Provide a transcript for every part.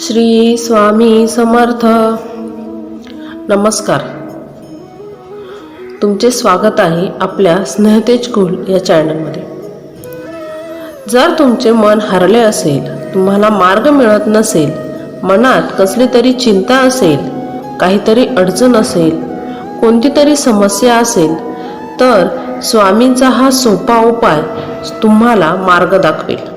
श्री स्वामी समर्थ. नमस्कार. तुमचे स्वागत आहे आपल्या स्नेहतेज कुल या चॅनलमध्ये. जर तुमचे मन हरले असेल तुम्हाला मार्ग मिळत नसेल मनात कसली तरी चिंता असेल काहीतरी अडचण असेल कोणती तरी समस्या असेल तर स्वामींचा हा सोपा उपाय तुम्हाला मार्ग दाखवेल.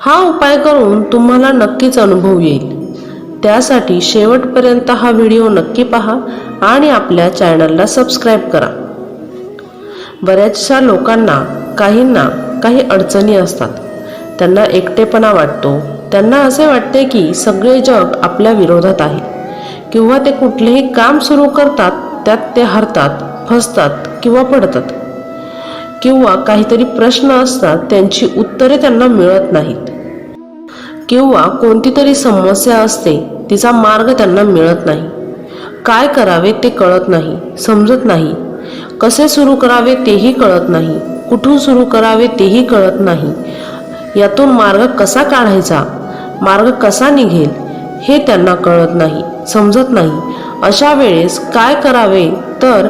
हा उपाय करून तुम्हाला नक्कीच अनुभव येईल. त्यासाठी शेवटपर्यंत हा व्हिडिओ नक्की पहा आणि आपल्या चॅनलला सबस्क्राईब करा. बऱ्याचशा लोकांना काहींना काही अडचणी असतात. त्यांना एकटेपणा वाटतो. त्यांना असे वाटते की सगळे जग आपल्या विरोधात आहे. किंवा ते कुठलेही काम सुरू करतात त्यात ते हरतात फसतात किंवा पडतात. किंवा काहीतरी प्रश्न असतात त्यांची उत्तरे त्यांना मिळत नाहीत. किंवा कोणती तरी समस्या असते तिचा मार्ग त्यांना मिळत नाही. काय करावे ते कळत नाही समजत नाही. कसे सुरू करावे तेही कळत नाही कुठून सुरू करावे तेही कळत नाही. यातून मार्ग कसा काढायचा मार्ग कसा निघेल हे त्यांना कळत नाही समजत नाही. अशा वेळेस काय करावे तर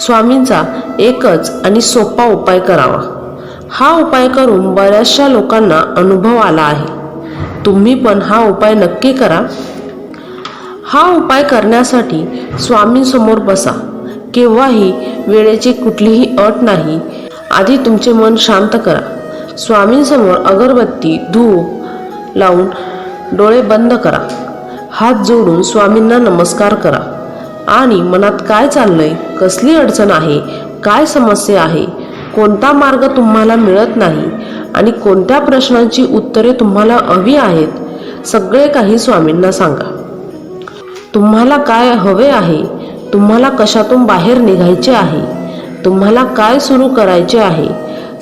स्वामींचा एकच आणि सोपा उपाय करावा. हा उपाय करून बऱ्याचशा लोकांना अनुभव आला आहे. तुम्ही पण हा उपाय नक्की करा. हा उपाय करण्यासाठी स्वामींसमोर बसा. केव्हाही वेळेची कुठलीही अट नाही. आधी तुमचे मन शांत करा. स्वामींसमोर अगरबत्ती धूप लावून डोळे बंद करा. हात जोडून स्वामींना नमस्कार करा. आणि मनात काय चाललंय कसली अडचण आहे काय समस्या आहे कोणता मार्ग तुम्हाला मिळत नाही आणि कोणत्या प्रश्नांची उत्तरे तुम्हाला हवी आहेत सगळे काही स्वामींना सांगा. तुम्हाला काय हवे आहे तुम्हाला कशातून बाहेर निघायचे आहे तुम्हाला काय सुरू करायचे आहे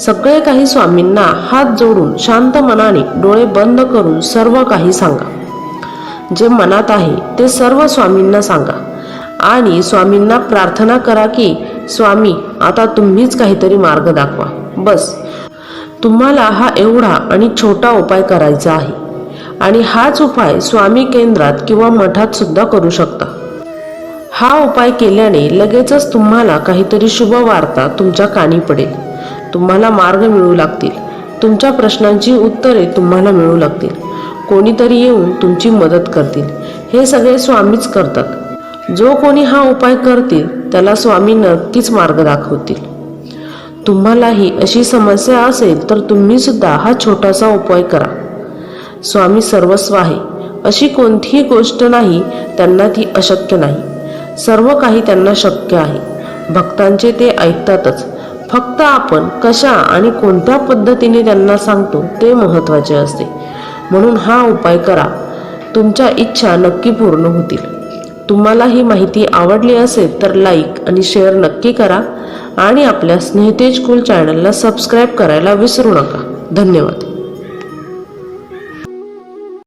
सगळे काही स्वामींना हात जोडून शांत मनाने डोळे बंद करून सर्व काही सांगा. जे मनात आहे ते सर्व स्वामींना सांगा. आणि स्वामींना प्रार्थना करा की स्वामी आता तुम्हीच काहीतरी मार्ग दाखवा. बस. तुम्हाला हा एवढा आणि छोटा उपाय करायचा आहे. आणि हाच उपाय स्वामी केंद्रात किंवा मठात सुद्धा करू शकता. हा उपाय केल्याने लगेचच तुम्हाला काहीतरी शुभ वार्ता तुमच्या कानी पडेल. तुम्हाला मार्ग मिळू लागतील. तुमच्या प्रश्नांची उत्तरे तुम्हाला मिळू लागतील. कोणीतरी येऊन तुमची मदत करतील. हे सगळे स्वामीच करतात. जो कोणी हा उपाय करतील त्याला स्वामी नक्कीच मार्ग दाखवतील. तुम्हालाही अशी समस्या असेल तर तुम्ही सुद्धा हा छोटासा उपाय करा. स्वामी सर्वस्व आहे अशी कोणतीही गोष्ट नाही त्यांना ती अशक्य नाही. सर्व काही त्यांना शक्य आहे. भक्तांचे ते ऐकतातच. फक्त आपण कशा आणि कोणत्या पद्धतीने त्यांना सांगतो ते महत्त्वाचे असते. म्हणून हा उपाय करा. तुमच्या इच्छा नक्की पूर्ण होतील. तुम्हाला ही माहिती आवडली असेल तर लाईक आणि शेअर नक्की करा आणि आपल्या स्नेहतेज कुल चॅनलला सबस्क्राईब करायला विसरू नका. धन्यवाद.